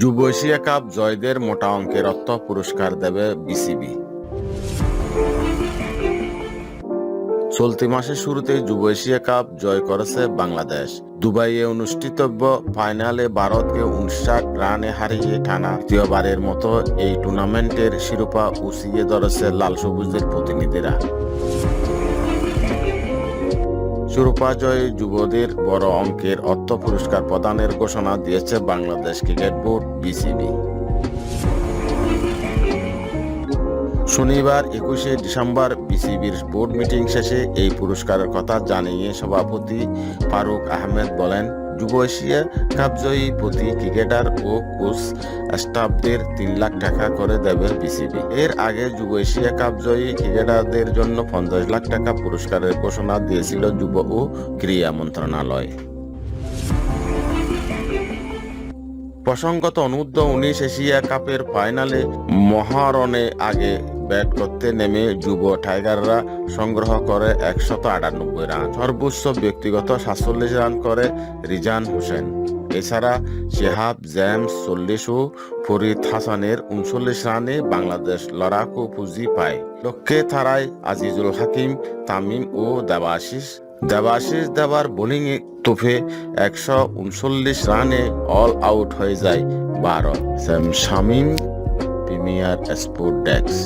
যুব Asia cup জয়দের মোটা অঙ্কের অর্থ পুরস্কার দেবে বিসিবি। চলতি মাসের শুরুতে যুব এশিয়া কাপ জয় করেছে বাংলাদেশ। দুবাইয়ে অনুষ্ঠিতব্য ফাইনালে ভারতকে উনষাট রানে হারিয়ে টানা। দ্বিতীয়বারের মতো এই টুর্নামেন্টের শিরোপা উসিয়ে ধরেছে লাল সবুজের প্রতিনিধিরা। শিরোপা জয়ী যুবদের বড় অঙ্কের অর্থ পুরস্কার প্রদানের ঘোষণা দিয়েছে বাংলাদেশ ক্রিকেট বোর্ড, বিসিবি। শনিবার একুশে ডিসেম্বর বিসিবির বোর্ড মিটিং শেষে এই পুরস্কারের কথা জানিয়ে সভাপতি ফারুক আহমেদ বলেন যুব এশিয়া কাপজয়ী প্রতি ক্রিকেটার ও কোচ স্টাফদের তিন লাখ টাকা করে দেবে বিসিবি। এর আগে যুব এশিয়া কাপজয়ী ক্রিকেটারদের জন্য পঞ্চাশ লাখ টাকা পুরস্কারের ঘোষণা দিয়েছিল যুব ও ক্রীড়া মন্ত্রণালয়। প্রসঙ্গত অনূর্ধ্ব উনিশ এশিয়া কাপের ফাইনালে মহারণে আগে ব্যাট করতে নেমে যুব টাইগাররা সংগ্রহ করে একশত আটানব্বই রান। সর্বোচ্চ ব্যক্তিগত সাতচল্লিশ রান করে রিজান হোসেন। এছাড়া শেহাব, জেমস, চল্লিশ ও ফরিদ হাসানের উনচল্লিশ রানে বাংলাদেশ লড়াকু পুঁজি পায়। লক্ষ্যে থারায় আজিজুল হাকিম, তামিম ও দেবাশিস দেবাশিস দেবার বোলিং তোফে একশো উনচল্লিশ রানে অল আউট হয়ে যায় Bharat. Shamim, premier sport desk